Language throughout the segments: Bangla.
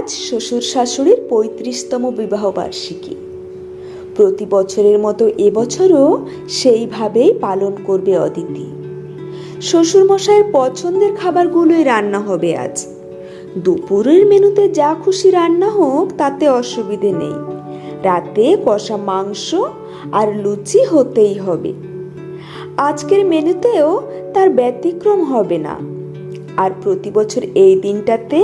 আজ শ্বশুর শাশুড়ির পঁয়ত্রিশতম বিবাহ বার্ষিকী। প্রতি বছরের মতো এবছরও সেইভাবেই পালন করবে অদিতি। শ্বশুরমশাইয়ের পছন্দের খাবারগুলোই রান্না হবে আজ। দুপুরের মেনুতে যা খুশি রান্না হোক, তাতে অসুবিধে নেই। রাতে কষা মাংস আর লুচি হতেই হবে। আজকের মেনুতেও তার ব্যতিক্রম হবে না। আর প্রতি বছর এই দিনটাতে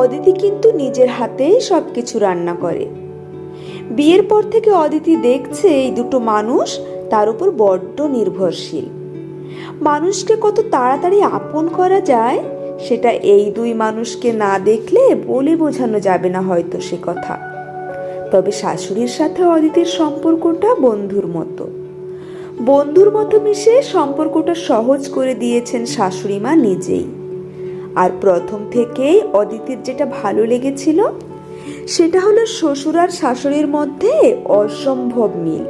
অদিতি কিন্তু নিজের হাতেই সব কিছু রান্না করে। বিয়ের পর থেকে অদিতি দেখছে এই দুটো মানুষ তার উপর বড্ড নির্ভরশীল। মানুষকে কত তাড়াতাড়ি আপন করা যায়, সেটা এই দুই মানুষকে না দেখলে বলে বোঝানো যাবে না হয়তো সে কথা। তবে শাশুড়ির সাথে অদিতির সম্পর্কটা বন্ধুর মতো। বন্ধুর মতো মিশে সম্পর্কটা সহজ করে দিয়েছেন শাশুড়ি মা নিজেই। আর প্রথম থেকেই অদিতির যেটা ভালো লেগেছিল, সেটা হলো শ্বশুর আর শাশুড়ির মধ্যে অসম্ভব মিল।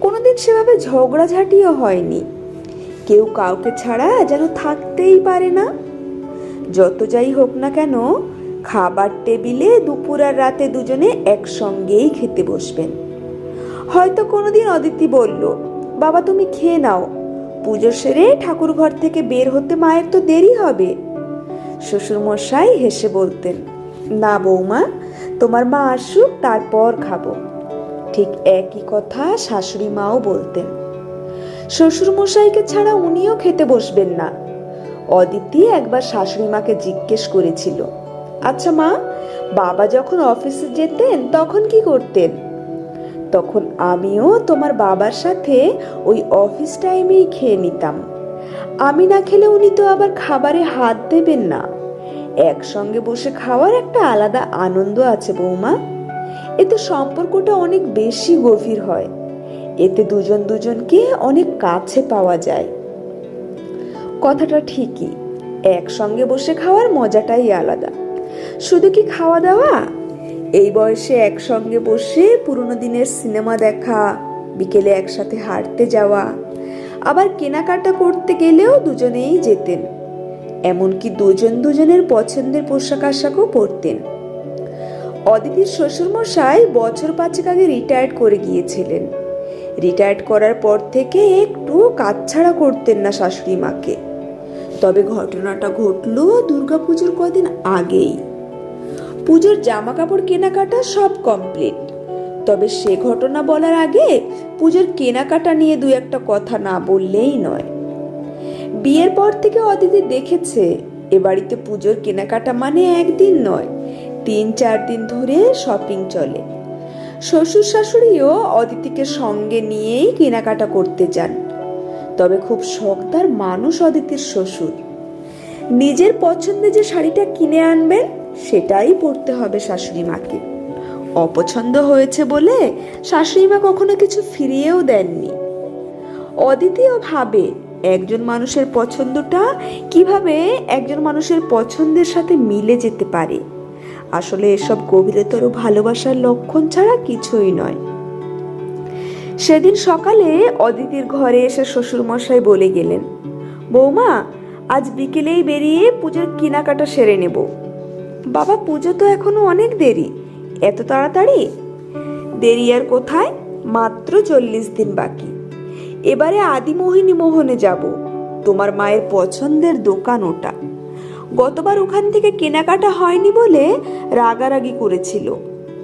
কোনোদিন সেভাবে ঝগড়াঝাটিও হয়নি। কেউ কাউকে ছাড়া যেন থাকতেই পারে না। যত যাই হোক না কেন, খাবার টেবিলে দুপুর আর রাতে দুজনে একসঙ্গেই খেতে বসবেন। হয়তো কোনোদিন অদিতি বলল, বাবা, তুমি খেয়ে নাও। পুজো সেরে ঠাকুর ঘর থেকে বের হতে মায়ের তো দেরি হবে। শ্বশুরমশাই হেসে বলতেন, না বৌমা, তোমার মা আসুক, তারপর খাব। ঠিক একই কথা শাশুড়ি মাও বলতেন। শ্বশুরমশাইকে ছাড়া উনিও খেতে বসবেন না। অদিতি একবার শাশুড়ি মাকে জিজ্ঞেস করেছিল আচ্ছা মা, বাবা যখন অফিসে যেতেন তখন কি করতেন? তখন আমিও তোমার বাবার সাথে ওই অফিস টাইমেই খেয়ে নিতাম। আমি না খেলে উনি তো আবার খাবারে হাত দেবেন না। একসঙ্গে বসে খাওয়ার একটা আলাদা আনন্দ আছে বৌমা। এতে সম্পর্কটা অনেক বেশি গভীর হয়। এতে দুজন দুজনকে অনেক কাছে পাওয়া যায়। কথাটা ঠিকই, একসঙ্গে বসে খাওয়ার মজাটাই আলাদা। শুধু কি খাওয়া দাওয়া এই বয়সে একসঙ্গে বসে পুরনো দিনের সিনেমা দেখা, বিকেলে একসাথে হাঁটতে যাওয়া আবার কেনাকাটা করতে গেলেও দুজনেই যেতেন। এমনকি দুজন দুজনের পছন্দের পোশাক আশাকও পরতেন। অদিতির শ্বশুরমশাই বছর পাঁচেক আগে রিটায়ার্ড করে গিয়েছিলেন। রিটায়ার্ড করার পর থেকে একটু কাজ ছাড়া করতেন না শাশুড়ি মাকে। তবে ঘটনাটা ঘটলো দুর্গাপুজোর কদিন আগেই। পুজোর জামা কাপড় কেনাকাটা সব কমপ্লিট তবে সে ঘটনা বলার আগে পুজোর কেনাকাটা নিয়ে দু একটা কথা না বললেই নয়। বিয়ের পর থেকে অদিতি দেখেছে, এ বাড়িতে পুজোর কেনাকাটা মানে একদিন নয়, তিন চার দিন ধরে শপিং চলে। শ্বশুর শাশুড়িও অদিতিকে সঙ্গে নিয়েই কেনাকাটা করতে যান। তবে খুব শখদার মানুষ অদিতির শ্বশুর। নিজের পছন্দে যে শাড়িটা কিনে আনবেন, সেটাই পরতে হবে শাশুড়ি মাকে। অপছন্দ হয়েছে বলে শাশুড়িমা কখনো কিছু ফিরিয়েও দেননি। অদিতিও ভাবে একজন মানুষের পছন্দটা কীভাবে একজন মানুষের পছন্দের সাথে মিলে যেতে পারে? আসলে এসব গভীরতর ভালোবাসার লক্ষণ ছাড়া কিছুই নয়। সেদিন সকালে অদিতির ঘরে এসে শ্বশুরমশাই বলে গেলেন, বৌমা, আজ বিকেলেই বেরিয়ে পুজোর কেনাকাটা সেরে নেব। বাবা, পুজো তো এখনও অনেক দেরি। এত তাড়াতাড়ি? দেরি আর কোথায়? মাত্র চল্লিশ দিন বাকি। এবারে আদিমোহিনী মোহনে যাব, তোমার মায়ের পছন্দের দোকান ওটা। গতবার ওখান থেকে কেনাকাটা হয়নি বলে রাগারাগি করেছিল।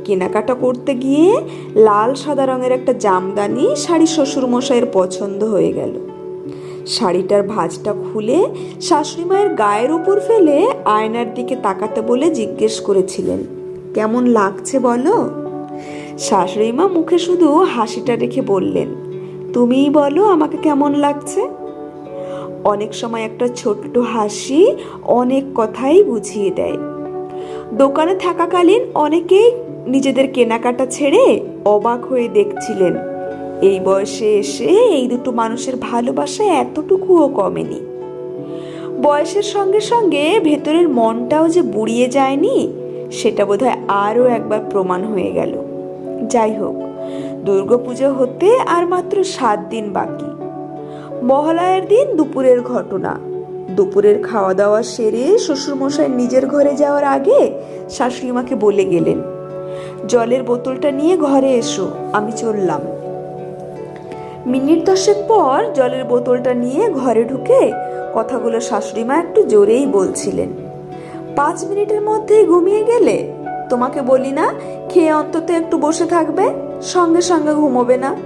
কেনাকাটা করতে গিয়ে লাল সাদা রঙের একটা জামদানি শাড়ি শ্বশুরমশাইয়ের পছন্দ হয়ে গেল। শাড়িটার ভাঁজটা খুলে শাশুড়ি মায়ের গায়ের উপর ফেলে আয়নার দিকে তাকাতে বলে জিজ্ঞেস করেছিলেন কেমন লাগছে বলো? শাশুড়ি মা মুখে শুধু হাসিটা রেখে বললেন, তুমিই বলো আমাকে কেমন লাগছে? অনেক সময় একটা ছোট্ট হাসি অনেক কথাই বুঝিয়ে দেয়। দোকানে থাকাকালীন অনেকেই নিজেদের কেনাকাটা ছেড়ে অবাক হয়ে দেখছিলেন। এই বয়সে এসে এই দুটো মানুষের ভালোবাসা এতটুকুও কমেনি। বয়সের সঙ্গে সঙ্গে ভেতরের মনটাও যে বুড়িয়ে যায়নি সেটা বোধহয় আরও একবার প্রমাণ হয়ে গেল। যাই হোক, দুর্গাপুজো হতে আর মাত্র সাত দিন বাকি। মহালয়ার দিন দুপুরের ঘটনা। দুপুরের খাওয়া দাওয়া সেরে শ্বশুরমশাই নিজের ঘরে যাওয়ার আগে শাশুড়িমাকে বলে গেলেন, জলের বোতলটা নিয়ে ঘরে এসো, আমি চললাম। মিনিট দশেক পর জলের বোতলটা নিয়ে ঘরে ঢুকে কথাগুলো শাশুড়িমা একটু জোরেই বলছিলেন। পাঁচ মিনিটের মধ্যেই ঘুমিয়ে গেলে? তোমাকে বলি না, খেয়ে অন্তত একটু বসে থাকবে, সঙ্গে সঙ্গে ঘুমোবে না।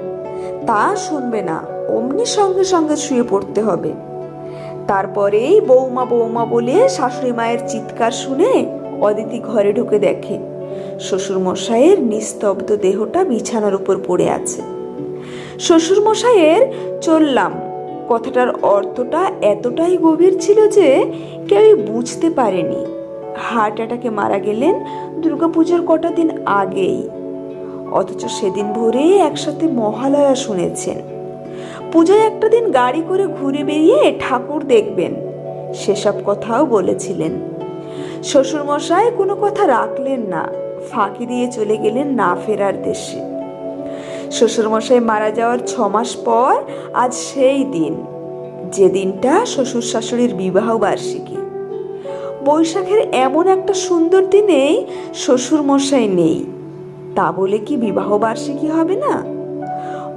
তা শুনবে না, অমনি সঙ্গে সঙ্গে শুয়ে পড়তে হবে। তারপরেই বৌমা বৌমা বলে শাশুড়ি মায়ের চিৎকার শুনে অদিতি ঘরে ঢুকে দেখে। শ্বশুর মশাইয়ের নিস্তব্ধ দেহটা বিছানার উপর পড়ে আছে। শ্বশুর মশাইয়ের চললাম, কথাটার অর্থটা এতটাই গভীর ছিল যে কেউই বুঝতে পারেনি। হার্ট অ্যাটাকে মারা গেলেন দুর্গাপুজোর কটা দিন আগেই। অথচ সেদিন ভোরে একসাথে মহালয়া শুনেছেন। পুজোয় একটা দিন গাড়ি করে ঘুরে বেরিয়ে ঠাকুর দেখবেন, সেসব কথাও বলেছিলেন। শ্বশুরমশাই কোনো কথা রাখলেন না, ফাঁকি দিয়ে চলে গেলেন না ফেরার দেশে। শ্বশুরমশাই মারা যাওয়ার ছ মাস পর আজ সেই দিন, যে দিনটা শ্বশুর শাশুড়ির বিবাহ বার্ষিকী বৈশাখের এমন একটা সুন্দর দিনেই শ্বশুর মশাই নেই। তা বলে কি বিবাহ বার্ষিকী হবে না?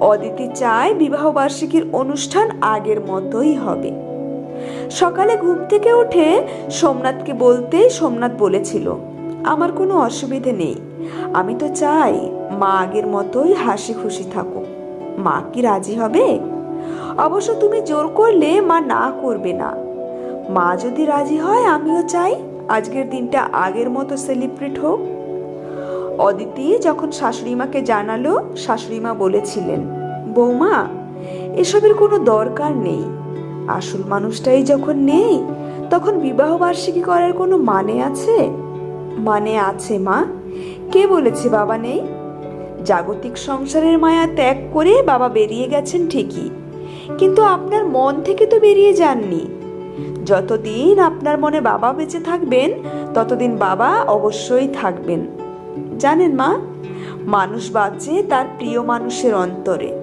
অদিতি চায় বিবাহ বার্ষিকীর অনুষ্ঠান আগের মতোই হবে। সকালে ঘুম থেকে উঠে সোমনাথকে বলতে সোমনাথ বলেছিল, আমার কোনো অসুবিধে নেই। আমি তো চাই মা আগের মতোই হাসি খুশি থাকো মা কি রাজি হবে? অবশ্য তুমি জোর করলে মা না করবে না। মা যদি রাজি হয়, আমিও চাই। আজকের দিনটা আগের মতো সেলিব্রেট হোক। অদিতি যখন শাশুড়ি মাকে জানালো, শাশুড়ি মা বলেছিলেন, বৌমা, এসবের কোনো দরকার নেই। আসল মানুষটাই যখন নেই, তখন বিবাহ বার্ষিকী করার কোনো মানে আছে? মানে আছে, মা। কে বলেছে বাবা নেই? জাগতিক সংসারের মায়া ত্যাগ করে বাবা বেরিয়ে গেছেন ঠিকই। কিন্তু আপনার মন থেকে তো বেরিয়ে যাননি। যতদিন আপনার মনে বাবা বেঁচে থাকবেন, ততদিন বাবা অবশ্যই থাকবেন। জানেন মা, মানুষ বাঁচে তার প্রিয় মানুষের অন্তরে।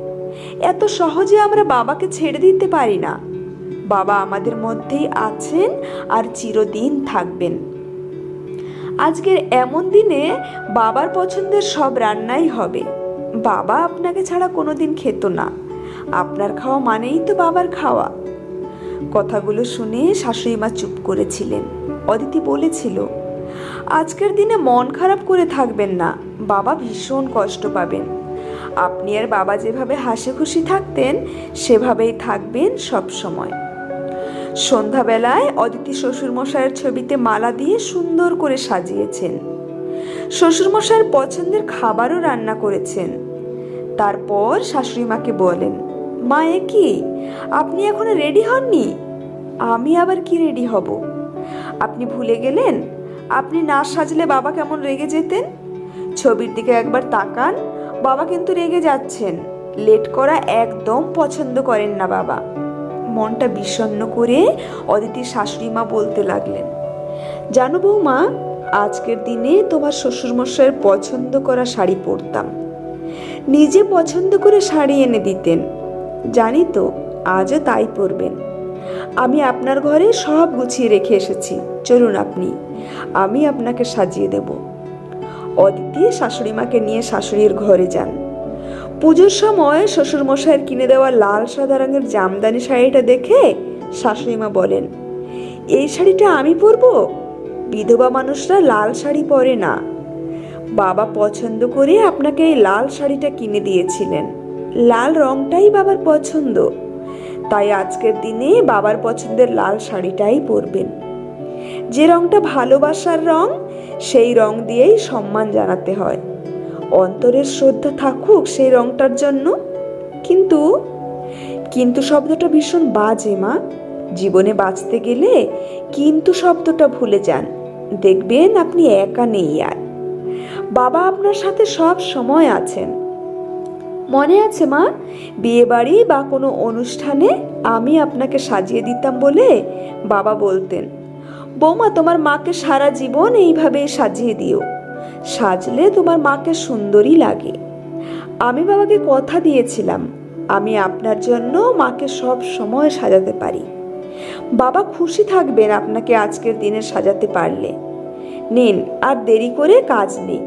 এত সহজে আমরা বাবাকে ছেড়ে দিতে পারি না। বাবা আমাদের মধ্যেই আছেন আর চিরদিন থাকবেন। আজকের এমন দিনে বাবার পছন্দের সব রান্নাই হবে। বাবা আপনাকে ছাড়া কোনোদিন খেত না। আপনার খাওয়া মানেই তো বাবার খাওয়া। কথাগুলো শুনে শাশুড়ি মা চুপ করেছিলেন। অদিতি বলেছিল, আজকের দিনে মন খারাপ করে থাকবেন না, বাবা ভীষণ কষ্ট পাবেন। আপনি আর বাবা যেভাবে হাসি খুশি থাকতেন, সেভাবেই থাকবেন সব সময়। সন্ধ্যাবেলায় অদিতি শ্বশুরমশাইয়ের ছবিতে মালা দিয়ে সুন্দর করে সাজিয়েছেন। শ্বশুরমশাইয়ের পছন্দের খাবারও রান্না করেছেন। তারপর শাশুড়ি মাকে বলেন মা এ কি? আপনি এখনও রেডি হননি? আমি আবার কি রেডি হব? আপনি ভুলে গেলেন? আপনি না সাজলে বাবা কেমন রেগে যেতেন? ছবির দিকে একবার তাকান, বাবা কিন্তু রেগে যাচ্ছেন। লেট করা একদম পছন্দ করেন না বাবা। মনটা বিষণ্ণ করে অদিতির শাশুড়ি মা বলতে লাগলেন, জানো বৌমা, আজকের দিনে তোমার শ্বশুরমশাইয়ের পছন্দ করা শাড়ি পরতাম। নিজে পছন্দ করে শাড়ি এনে দিতেন। জানি তো, আজও তাই পরবেন। আমি আপনার ঘরে সব গুছিয়ে রেখে এসেছি। চলুন আপনি, আমি আপনাকে সাজিয়ে দেব। অদিতি শাশুড়ি মাকে নিয়ে শাশুড়ির ঘরে যান। পুজোর সময় শ্বশুরমশাইয়ের কিনে দেওয়া লাল, সাদা রঙের জামদানি শাড়িটা দেখে শাশুড়ি মা বলেন, এই শাড়িটা আমি পরব? বিধবা মানুষরা লাল শাড়ি পরে না। বাবা পছন্দ করে আপনাকে এই লাল শাড়িটা কিনে দিয়েছিলেন। লাল রংটাই বাবার পছন্দ। তাই আজকের দিনে বাবার পছন্দের লাল শাড়িটাই পরবেন। যে রংটা ভালোবাসার রং, সেই রং দিয়েই সম্মান জানাতে হয়। অন্তরের শ্রদ্ধা থাকুক সেই রংটার জন্য। কিন্তু কিন্তু শব্দটা ভীষণ বাজে, মা। জীবনে বাঁচতে গেলে কিন্তু শব্দটা ভুলে যান। দেখবেন আপনি একা নেই আর। বাবা আপনার সাথে সব সময় আছেন। মনে আছে মা? বিয়ে বাড়ি বা কোনো অনুষ্ঠানে আমি আপনাকে সাজিয়ে দিতাম বলে বাবা বলতেন। বৌমা, তোমার মাকে সারা জীবন এইভাবে সাজিয়ে দিও। সাজলে তোমার মাকে সুন্দরই লাগে। আমি বাবাকে কথা দিয়েছিলাম, আমি আপনার জন্য মাকে সব সময় সাজাতে পারি। বাবা খুশি থাকবেন আপনাকে আজকের দিনে সাজাতে পারলে। নিন, আর দেরি করে কাজ নেই।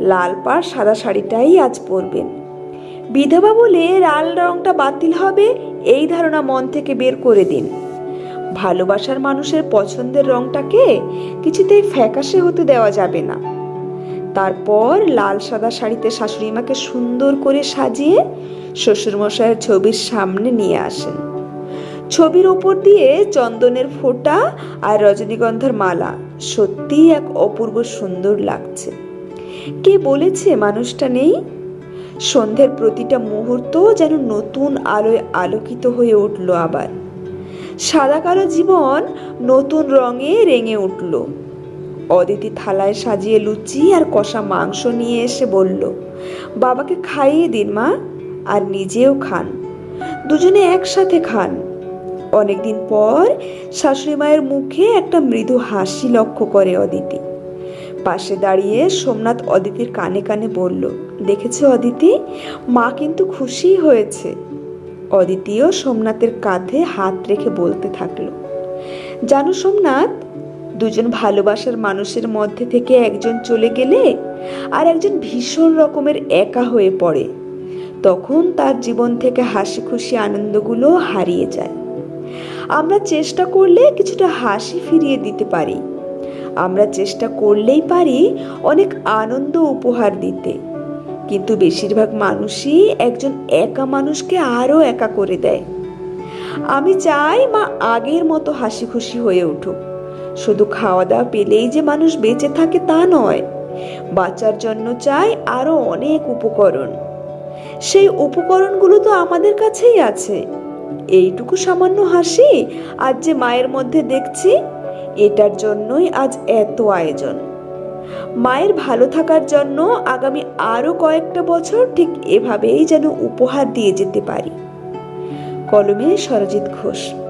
লাল পাড় সাদা শাড়িটাই আজ পরবেন। বিধবা বলে লাল রংটা বাতিল হবে, এই ধারণা মন থেকে বের করে দিন। ভালোবাসার মানুষের পছন্দের রংটাকে কিছুতেই ফ্যাকাশে হতে দেওয়া যাবে না। তারপর লাল সাদা শাড়িতে শাশুড়ি মাকে সুন্দর করে সাজিয়ে শ্বশুরমশাইয়ের ছবির সামনে নিয়ে আসেন। ছবির ওপর দিয়ে চন্দনের ফোঁটা আর রজনীগন্ধার মালা সত্যিই এক অপূর্ব সুন্দর লাগছে। কে বলেছে মানুষটা নেই? সন্ধ্যের প্রতিটা মুহূর্ত যেন নতুন আলোয় আলোকিত হয়ে উঠল আবার। সাদা কালো জীবন নতুন রঙে রেঙে উঠল। অদিতি থালায় সাজিয়ে লুচি আর কষা মাংস নিয়ে এসে বলল, বাবাকে খাইয়ে দিন মা, আর নিজেও খান। দুজনে একসাথে খান। অনেকদিন পর শাশুড়ি মায়ের মুখে একটা মৃদু হাসি লক্ষ্য করে অদিতি। পাশে দাঁড়িয়ে সোমনাথ অদিতির কানে কানে বলল দেখেছ অদিতি? মা কিন্তু খুশি হয়েছে। অদিতিও সোমনাথের কাঁধে হাত রেখে বলতে থাকল, জানো সোমনাথ, দুজন ভালোবাসার মানুষের মধ্যে থেকে একজন চলে গেলে আর একজন ভীষণ রকমের একা হয়ে পড়ে। তখন তার জীবন থেকে হাসি খুশি আনন্দগুলো হারিয়ে যায়। আমরা চেষ্টা করলে কিছুটা হাসি ফিরিয়ে দিতে পারি। আমরা চেষ্টা করলেই পারি অনেক আনন্দ উপহার দিতে। কিন্তু বেশিরভাগ মানুষই একজন একা মানুষকে আরও একা করে দেয়। আমি চাই মা আগের মতো হাসি খুশি হয়ে উঠুক। শুধু খাওয়া দাওয়া পেলেই যে মানুষ বেঁচে থাকে তা নয়, বাঁচার জন্য চাই আরও অনেক উপকরণ। সেই উপকরণগুলো তো আমাদের কাছেই আছে। এইটুকু সামান্য হাসি আজ যে মায়ের মধ্যে দেখছি, এটার জন্যই আজ এত আয়োজন। মায়ের ভালো থাকার জন্য আগামী আরও কয়েকটা বছর ঠিক এভাবেই যেন উপহার দিয়ে যেতে পারি। কলমে সরজিৎ ঘোষ।